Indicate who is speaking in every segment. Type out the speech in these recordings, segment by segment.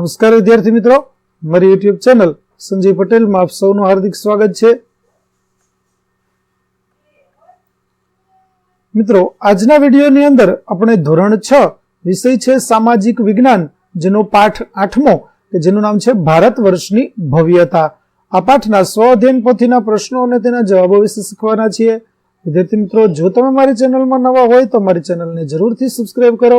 Speaker 1: નમસ્કાર વિદ્યાર્થી મિત્રો, મારી યુટ્યુબ ચેનલ સંજય પટેલમાં આપ સૌનું હાર્દિક સ્વાગત છે. મિત્રો, આજના વિડીયોની અંદર આપણે ધોરણ છ વિષય છે સામાજિક વિજ્ઞાન, જેનો પાઠ આઠમો, કે જેનું નામ છે ભારત વર્ષની ભવ્યતા. આ પાઠના સ્વ અધ્યયન પોથીના પ્રશ્નો અને તેના જવાબો વિશે શીખવાના છીએ. વિદ્યાર્થી મિત્રો, જો તમે મારી ચેનલમાં નવા હોય તો મારી ચેનલને જરૂરથી સબસ્ક્રાઇબ કરો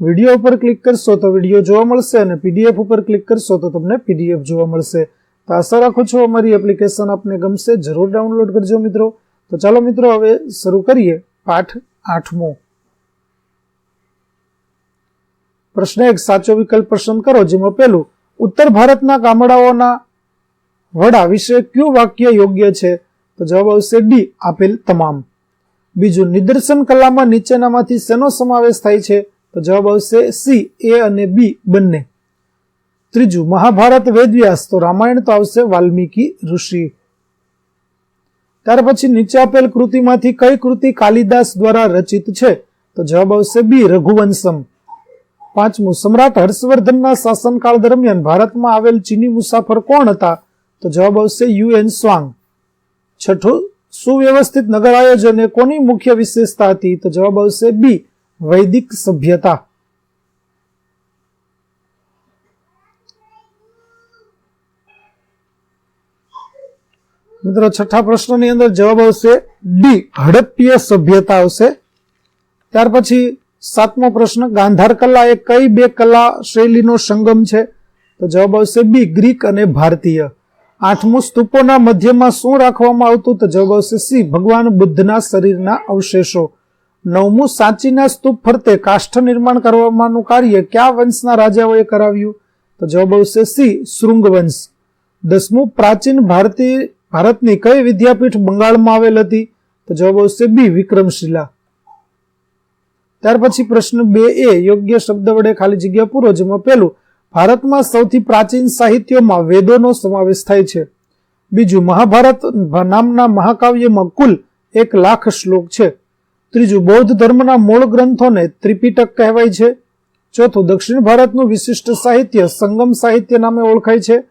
Speaker 1: વીડિયો ઉપર ક્લિક કરશો તો વીડિયો જોવા મળશે અને પીડીએફ ઉપર ક્લિક કરશો તો તમને પીડીએફ જોવા મળશે. તો આશા રાખું છું અમારી એપ્લિકેશન આપને ગમશે, જરૂર ડાઉનલોડ કરજો મિત્રો. તો ચાલો મિત્રો હવે શરૂ કરીએ પાઠ આઠમો. પ્રશ્ન એક, સાચો વિકલ્પ પસંદ કરો, જેમાં પહેલું, ઉત્તર ભારતના ગામડાઓના વડા વિશે કયું વાક્ય યોગ્ય છે? તો જવાબ આવશે ડી, આપેલ તમામ. બીજું, નિદર્શન કલામાં નીચેનામાંથી શેનો સમાવેશ થાય છે? તો જવાબ આવશે સી, એ અને બી બંને. ત્રીજું, મહાભારત વેદવ્યાસ તો રામાયણ તો આવશે વાલ્મીકી ઋષિ. ત્યાર પછી નીચે આપેલ કૃતિમાંથી કઈ કૃતિ કાલિદાસ દ્વારા રચિત છે? તો જવાબ આવશે બી, રઘુવંશમ. પાંચમું, સમ્રાટ હર્ષવર્ધનના શાસનકાળ દરમિયાન ભારતમાં આવેલ ચીની મુસાફર કોણ હતા? તો જવાબ આવશે યુ એન સ્વાંગ. છઠ્ઠું, સુવ્યવસ્થિત નગર આયોજન એ કોની મુખ્ય વિશેષતા હતી? તો જવાબ આવશે બી વૈદિક સભ્યતા. મિત્રો, છઠ્ઠા પ્રશ્નની અંદર જવાબ આવશે ડી, હડપ્પીય સભ્યતા આવશે. ત્યાર પછી સાતમો પ્રશ્ન, ગાંધાર કલા એ કઈ બે કલા શૈલીનો સંગમ છે? તો જવાબ આવશે બી, ગ્રીક અને ભારતીય. આઠમું, સ્તૂપોના મધ્યમાં શું રાખવામાં આવતું? તો જવાબ આવશે સી, ભગવાન બુદ્ધના શરીરના અવશેષો. નવમું સાચીના સ્તૂપ ફરતે કાષ્ઠ નિર્માણ કરવામાંનું કાર્ય કયા વંશના રાજાઓએ કરાવ્યું? તો જવાબ આવશે સી શૃંગ વંશ દસમું, પ્રાચીન ભારતીય ભારતની કઈ વિદ્યાપીઠ બંગાળમાં આવેલ હતી? તો જવાબ આવશે બી, વિક્રમશિલા. ત્યાર પછી પ્રશ્ન બે એ, યોગ્ય શબ્દ વડે ખાલી જગ્યા પૂરો, જેમાં પહેલું, ભારતમાં સૌથી પ્રાચીન સાહિત્યોમાં વેદોનો સમાવેશ થાય છે. બીજું, મહાભારત નામના મહાકાવ્યમાં કુલ એક લાખ શ્લોક છે. ત્રીજું, બૌદ્ધ ધર્મના મૂળ ગ્રંથોને ત્રિપિટક કહેવાય છે. ચોથું, દક્ષિણ ભારતનું વિશિષ્ટ સાહિત્ય સંગમ સાહિત્ય નામે ઓળખાય છે.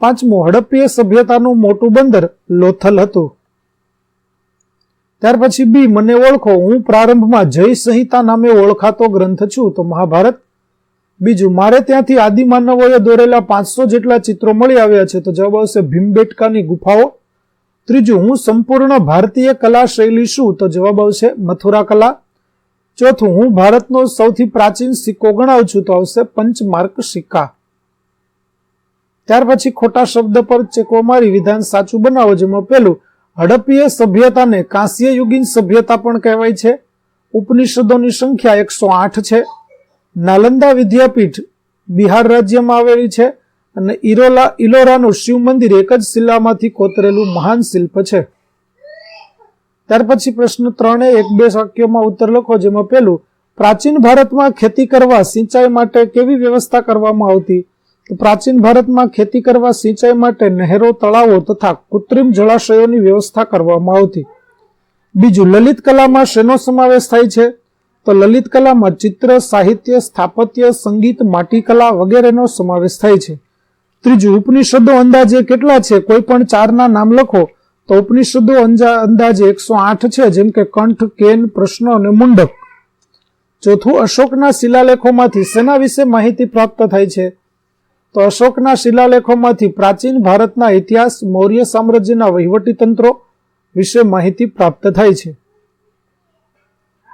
Speaker 1: પાંચમું, હડપ્પીય સભ્યતાનું મોટું બંદર લોથલ હતું. ત્યાર પછી બી, મને ઓળખો, હું પ્રારંભમાં જય સંહિતા નામે ઓળખાતો ગ્રંથ છું, તો મહાભારત. બીજું, મારે ત્યાંથી આદિમાનવોએ દોરેલા પાંચસો જેટલા ચિત્રો મળી આવ્યા છે, તો જવાબ આવશે ભીમબેટકાની ગુફાઓ. ત્રીજું, હું સંપૂર્ણ ભારતીય કલા શૈલી શું તો જવાબ આવશે મથુરા કલા. ચોથું, હું ભારતનો સૌથી પ્રાચીન સિક્કો ગણાવું છું. તો આવશે પંચમાર્ક સિક્કા. ત્યાર પછી ખોટા શબ્દ પર ચેકો મારી, વિધાન સાચું બનાવો. જેમાં પેલું હડપ્પીય સભ્યતાને કાંસ્ય યુગીન સભ્યતા પણ કહેવાય છે. ઉપનિષદોની સંખ્યા એકસો આઠ છે. નાલંદા વિદ્યાપીઠ બિહાર રાજ્યમાં આવેલી છે. અને ઇરોલા, ઇલોરાનું શિવ મંદિર એક જ શિલામાંથી કોતરેલું મહાન શિલ્પ છે. ત્યાર પછી પ્રશ્ન ત્રણે એક બે વાક્યોમાં ઉત્તર લખો, જેમાં પહેલું, પ્રાચીન ભારતમાં ખેતી કરવા સિંચાઈ માટે કેવી વ્યવસ્થા કરવામાં આવતી? પ્રાચીન ભારતમાં ખેતી કરવા સિંચાઈ માટે નહેરો, તળાવો તથા કૃત્રિમ જળાશયોની વ્યવસ્થા કરવામાં આવતી. બીજું, લલિત કલામાં શેનો સમાવેશ થાય છે? તો લલિત કલામાં ચિત્ર, સાહિત્ય, સ્થાપત્ય, સંગીત માટીકલા વગેરેનો સમાવેશ થાય છે. ત્રીજું, ઉપનિષદો અંદાજે કેટલા છે? કોઈ પણ ચારના નામ લખો. તો ઉપનિષદો અંદાજે એકસો આઠ છે, જેમ કે કંઠ, કેન, પ્રશ્ન અને મુંડક. ચોથું, અશોકના શિલાલેખોમાંથી શેના વિશે માહિતી પ્રાપ્ત થાય છે. તો અશોકના શિલાલેખોમાંથી પ્રાચીન ભારતના ઇતિહાસ, મૌર્ય સામ્રાજ્યના વહીવટી તંત્રો વિશે માહિતી પ્રાપ્ત થાય છે.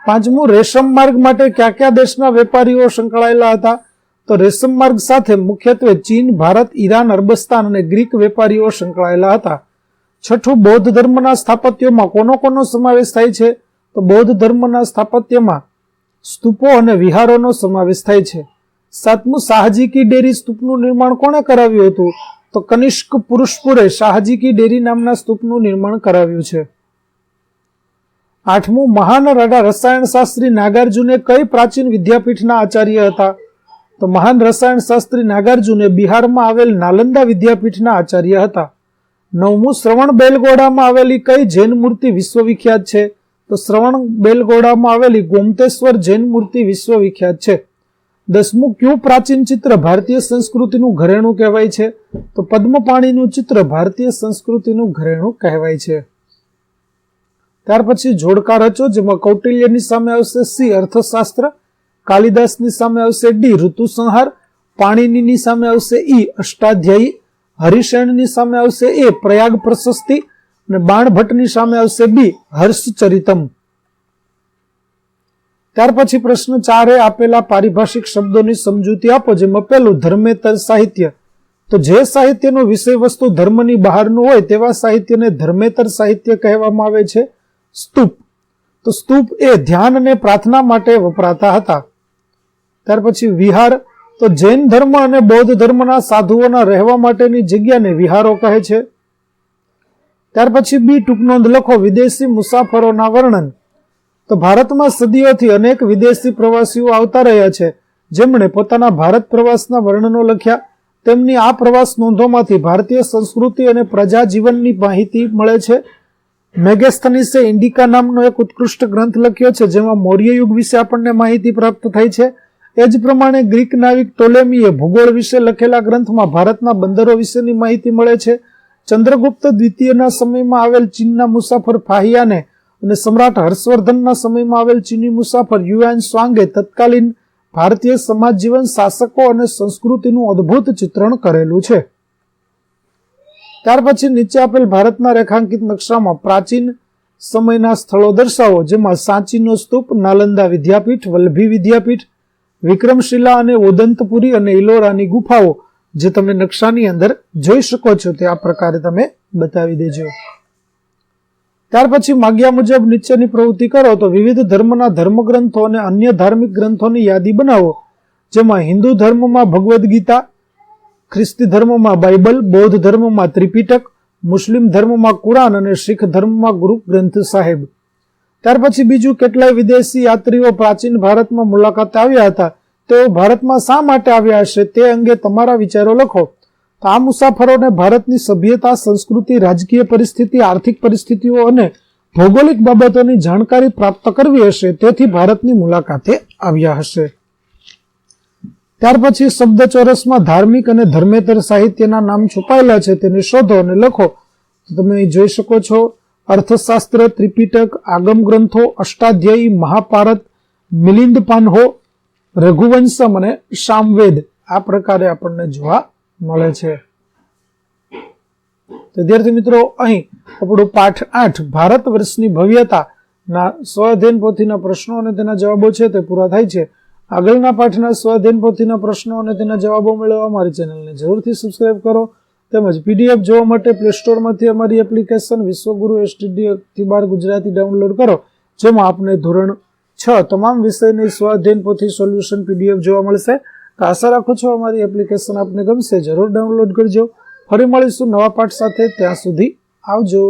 Speaker 1: પાંચમું, રેશમ માર્ગ માટે કયા કયા દેશના વેપારીઓ સંકળાયેલા હતા? તો રેશમ માર્ગ સાથે મુખ્યત્વે ચીન, ભારત, ઈરાન, અરબસ્તાન અને ગ્રીક વેપારીઓ સંકળાયેલા હતા. છઠ્ઠું, બૌદ્ધ ધર્મના સ્થાપત્યોમાં કોનો કોનો સમાવેશ થાય છે? તો બૌદ્ધ ધર્મના સ્થાપત્યમાં સ્તૂપો અને વિહારોનો સમાવેશ થાય છે. સાતમું, શાહજી ડેરી સ્તૂપનું નિર્માણ કોણે કરાવ્યું હતું? તો કનિષ્ક પુરુષપુરે શાહજી ડેરી નામના સ્તૂપનું નિર્માણ કરાવ્યું છે. આઠમું, મહાન રાડા રસાયણશાસ્ત્રી નાગાર્જુને કઈ પ્રાચીન વિદ્યાપીઠના આચાર્ય હતા? તો મહાન રસાયણશાસ્ત્રી નાગાર્જુને બિહારમાં આવેલ નાલંદા વિદ્યાપીઠના આચાર્ય હતા. નવમું શ્રવણ બેલગોડામાં આવેલી કઈ જૈન મૂર્તિ વિશ્વવિખ્યાત છે? તો શ્રવણ બેલગોડામાં આવેલી ગોમતેશ્વર જૈન મૂર્તિ વિશ્વવિખ્યાત છે. દસમું, કયું પ્રાચીન ચિત્ર ભારતીય સંસ્કૃતિનું ઘરેણું કહેવાય છે? તો પદ્મપાણીનું ચિત્ર ભારતીય સંસ્કૃતિનું ઘરેણું કહેવાય છે. ત્યાર પછી જોડકા રચો, જેમાં કૌટિલ્યની સામે આવશે સી અર્થશાસ્ત્ર કાલિદાસની સામે આવશે ડી ઋતુસંહાર પાણીની સામે આવશે ઈ, અષ્ટાધ્યાયી હરિશેણની સામે આવશે એ, પ્રયાગ પ્રશસ્તિ, અને બાણભટ્ટની સામે આવશે બી, હર્ષચરિતમ. ત્યાર પછી પ્રશ્ન ચારે આપેલા પારિભાષિક શબ્દોની સમજૂતી આપો, જેમાં પહેલું ધર્મેતર સાહિત્ય. તો જે સાહિત્યનો વિષય વસ્તુ ધર્મની બહારનું હોય, તેવા સાહિત્યને ધર્મેતર સાહિત્ય કહેવામાં આવે છે, સ્તૂપ. તો સ્તૂપ એ ધ્યાન અને પ્રાર્થના માટે વપરાતા હતા. ત્યાર પછી વિહાર. તો જૈન ધર્મ અને બૌદ્ધ ધર્મના સાધુઓના રહેવા માટેની જગ્યાને વિહારો કહે છે. ત્યાર પછી બી ટૂંક નોંધ લખો, વિદેશી મુસાફરોના વર્ણન. તો ભારતમાં સદીઓથી અનેક વિદેશી પ્રવાસીઓ આવતા રહ્યા છે. જેમણે પોતાના ભારત પ્રવાસના વર્ણનો લખ્યા. તેમની આ પ્રવાસ નોંધોમાંથી ભારતીય સંસ્કૃતિ અને પ્રજા જીવનની માહિતી મળે છે. મેગેસ્થનીસે ઇન્ડિકા નામનો એક ઉત્કૃષ્ટ ગ્રંથ લખ્યો છે, જેમાં મૌર્ય યુગ વિશે આપણને માહિતી પ્રાપ્ત થઈ છે. એ જ પ્રમાણે ગ્રીક નાવિક ટોલેમીએ ભૂગોળ વિશે લખેલા ગ્રંથમાં ભારતના બંદરો વિશેની માહિતી મળે છે. ચંદ્રગુપ્ત દ્વિતીયના સમયમાં આવેલ ચીનના મુસાફર ફાહિયાને અને સમ્રાટ હર્ષવર્ધનના સમયમાં આવેલ ચીની મુસાફર યુએન સ્વાંગે તત્કાલીન ભારતીય સમાજ જીવન શાસકો અને સંસ્કૃતિનું અદ્ભુત ચિત્રણ કરેલું છે. ત્યાર પછી નીચે આપેલ ભારતના રેખાંકિત નકશામાં પ્રાચીન સમયના સ્થળો દર્શાવો, જેમાં સાંચીનો સ્તૂપ, નાલંદા વિદ્યાપીઠ વલ્લભી વિદ્યાપીઠ વિક્રમશિલા અને ઓદંતપુરી અને ઇલોરાની ગુફાઓ જે તમે નકશાની અંદર જોઈ શકો છો તે આ પ્રકારે તમે બતાવી દેજો. ત્યાર પછી માગ્યા મુજબ નીચેની પ્રવૃત્તિ કરો તો વિવિધ ધર્મના ધર્મગ્રંથો અને અન્ય ધાર્મિક ગ્રંથોની યાદી બનાવો, જેમાં હિન્દુ ધર્મમાં ભગવદ્ ગીતા, ખ્રિસ્તી ધર્મમાં બાઇબલ, બૌદ્ધ ધર્મમાં ત્રિપિટક, મુસ્લિમ ધર્મમાં કુરાન અને શીખ ધર્મમાં ગુરુ ગ્રંથ સાહેબ. ત્યાર પછી બીજું કેટલાય વિદેશી યાત્રીઓ પ્રાચીન ભારતમાં મુલાકાતે આવ્યા હતા. તેઓ ભારતમાં શા માટે આવ્યા હશે તે અંગે તમારા વિચારો લખો. તો આ મુસાફરોને ભારતની સભ્યતા, સંસ્કૃતિ, રાજકીય પરિસ્થિતિ, આર્થિક પરિસ્થિતિઓ અને ભૌગોલિક બાબતોની જાણકારી પ્રાપ્ત કરવી હશે તેથી ભારતની મુલાકાતે આવ્યા હશે. ત્યાર પછી શબ્દ ચોરસમાં ધાર્મિક અને ધર્મેતર સાહિત્યના નામ છુપાયેલા છે તેને શોધો અને લખો. તમે જોઈ શકો છો અર્થશાસ્ત્ર, ત્રિપિટક, આગમ ગ્રંથો, અષ્ટાધ્યાયી મહાભારત, મિલિંદ પાનહો, રઘુવંશમ અને સામવેદ આ પ્રકારે આપણને જોવા મળે છે. વિદ્યાર્થી મિત્રો, અહીં આપણું પાઠ આઠ, ભારત વર્ષની ભવ્યતા ના સ્વાધ્યન પોથીના પ્રશ્નો અને તેના જવાબો છે તે પૂરા થાય છે. આગળના પાઠના સ્વાધ્યન પોથીના પ્રશ્નો અને તેના જવાબો મેળવવા મારી ચેનલને જરૂરથી સબસ્ક્રાઇબ કરો. તેમજ પીડીએફ જોવા માટે પ્લે સ્ટોરમાંથી અમારી એપ્લિકેશન વિશ્વગુરુ એસટીડી બાર ગુજરાતી ડાઉનલોડ કરો, જેમાં આપને ધોરણ છ તમામ વિષયની સ્વઅધ્યયન પોથી સોલ્યુશન પીડીએફ જોવા મળશે. તો આશા રાખું છું અમારી એપ્લિકેશન આપને ગમશે, જરૂર ડાઉનલોડ કરજો. ફરી મળીશું નવા પાઠ સાથે, ત્યાં સુધી આવજો.